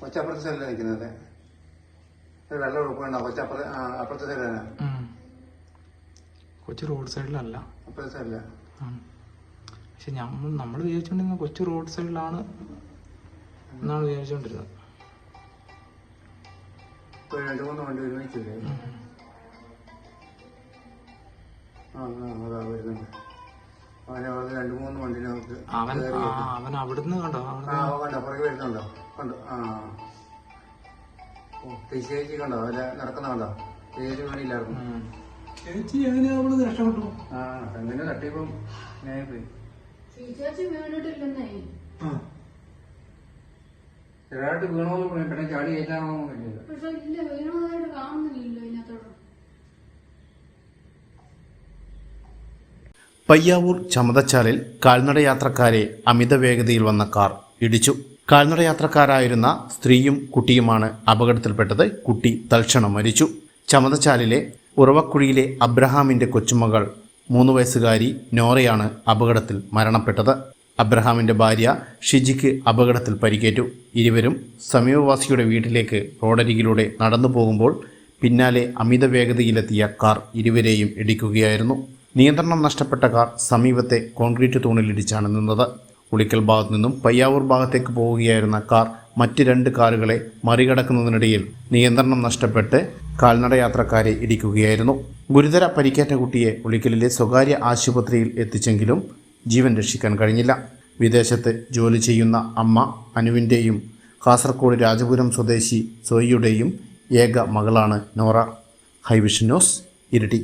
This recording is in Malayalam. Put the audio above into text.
കൊച്ചപ്പുറത്തെ സൈഡിലാണ് നിൽക്കുന്നത് വെള്ളം ഉടുപ്പുണ്ടോ. കൊച്ചപ്പുറത്തെ അപ്പുറത്തെ സൈഡിലാണ്. കൊച്ചു റോഡ് സൈഡിലല്ല അപ്പുറത്തെ സൈഡില. പക്ഷെ നമ്മൾ നമ്മൾ വിചാരിച്ചുകൊണ്ടിരുന്ന കൊച്ചു റോഡ് സൈഡിലാണ് എന്നാണ് വിചാരിച്ചുകൊണ്ടിരുന്നത് രണ്ടു രണ്ട് മൂന്ന് വണ്ടി ഒരുമിച്ചില്ലേ അവൻ ആ, അവൻ അവിടുന്ന് കണ്ടോ? ആ അവിടുന്ന് അവൻ കണ്ടോ? പുറകെ വരുന്നുണ്ടോ? കണ്ടോ? ആ. ഓ ചേച്ചി കണ്ടോ? അവരെ നടക്കുന്ന കണ്ടോ? ചേച്ചി പണിയില്ലായിരുന്നു ഉം. ചേച്ചി എങ്ങനെയാ അവൾ രക്ഷപ്പെട്ടു. ആ അങ്ങനെ തട്ടിയപ്പം ഞാൻ പോയി ചേച്ചി വീണിട്ടില്ലെന്നേ. വീണോന്ന് പറഞ്ഞു. പെട്ടെന്ന് ചാടി പറ്റില്ല പക്ഷെ ഇല്ല വീണതായിട്ട് കാണുന്നില്ലല്ലോ പയ്യാവൂർ ചമതച്ചാലിൽ കാൽനടയാത്രക്കാരെ അമിത വേഗതയിൽ വന്ന കാർ ഇടിച്ചു. കാൽനടയാത്രക്കാരായിരുന്ന സ്ത്രീയും കുട്ടിയുമാണ് അപകടത്തിൽപ്പെട്ടത്. കുട്ടി തൽക്ഷണം മരിച്ചു. ചമതച്ചാലിലെ ഉറവക്കുഴിയിലെ അബ്രഹാമിന്റെ കൊച്ചുമകൾ മൂന്ന് വയസ്സുകാരി നോറയാണ് അപകടത്തിൽ മരണപ്പെട്ടത്. അബ്രഹാമിന്റെ ഭാര്യ ഷിജിക്ക് അപകടത്തിൽ പരിക്കേറ്റു. ഇരുവരും സമീപവാസിയുടെ വീട്ടിലേക്ക് റോഡരികിലൂടെ നടന്നു പോകുമ്പോൾ പിന്നാലെ അമിത വേഗതയിലെത്തിയ കാർ ഇരുവരെയും ഇടിക്കുകയായിരുന്നു. നിയന്ത്രണം നഷ്ടപ്പെട്ട കാർ സമീപത്തെ കോൺക്രീറ്റ് തൂണിലിടിച്ചാണ് നിന്നത്. ഉളിക്കൽ ഭാഗത്തു നിന്നും പയ്യാവൂർ ഭാഗത്തേക്ക് പോവുകയായിരുന്ന കാർ മറ്റ് രണ്ട് കാറുകളെ മറികടക്കുന്നതിനിടയിൽ നിയന്ത്രണം നഷ്ടപ്പെട്ട് കാൽനടയാത്രക്കാരെ ഇടിക്കുകയായിരുന്നു. ഗുരുതര പരിക്കേറ്റ കുട്ടിയെ ഉളിക്കലിലെ സ്വകാര്യ ആശുപത്രിയിൽ എത്തിച്ചെങ്കിലും ജീവൻ രക്ഷിക്കാൻ കഴിഞ്ഞില്ല. വിദേശത്ത് ജോലി ചെയ്യുന്ന അമ്മ അനുവിന്റെയും കാസർഗോഡ് രാജപുരം സ്വദേശി സോയിയുടെയും ഏക മകളാണ് നോറ. ഹൈവിഷൻ ന്യൂസ് ഇരിട്ടി.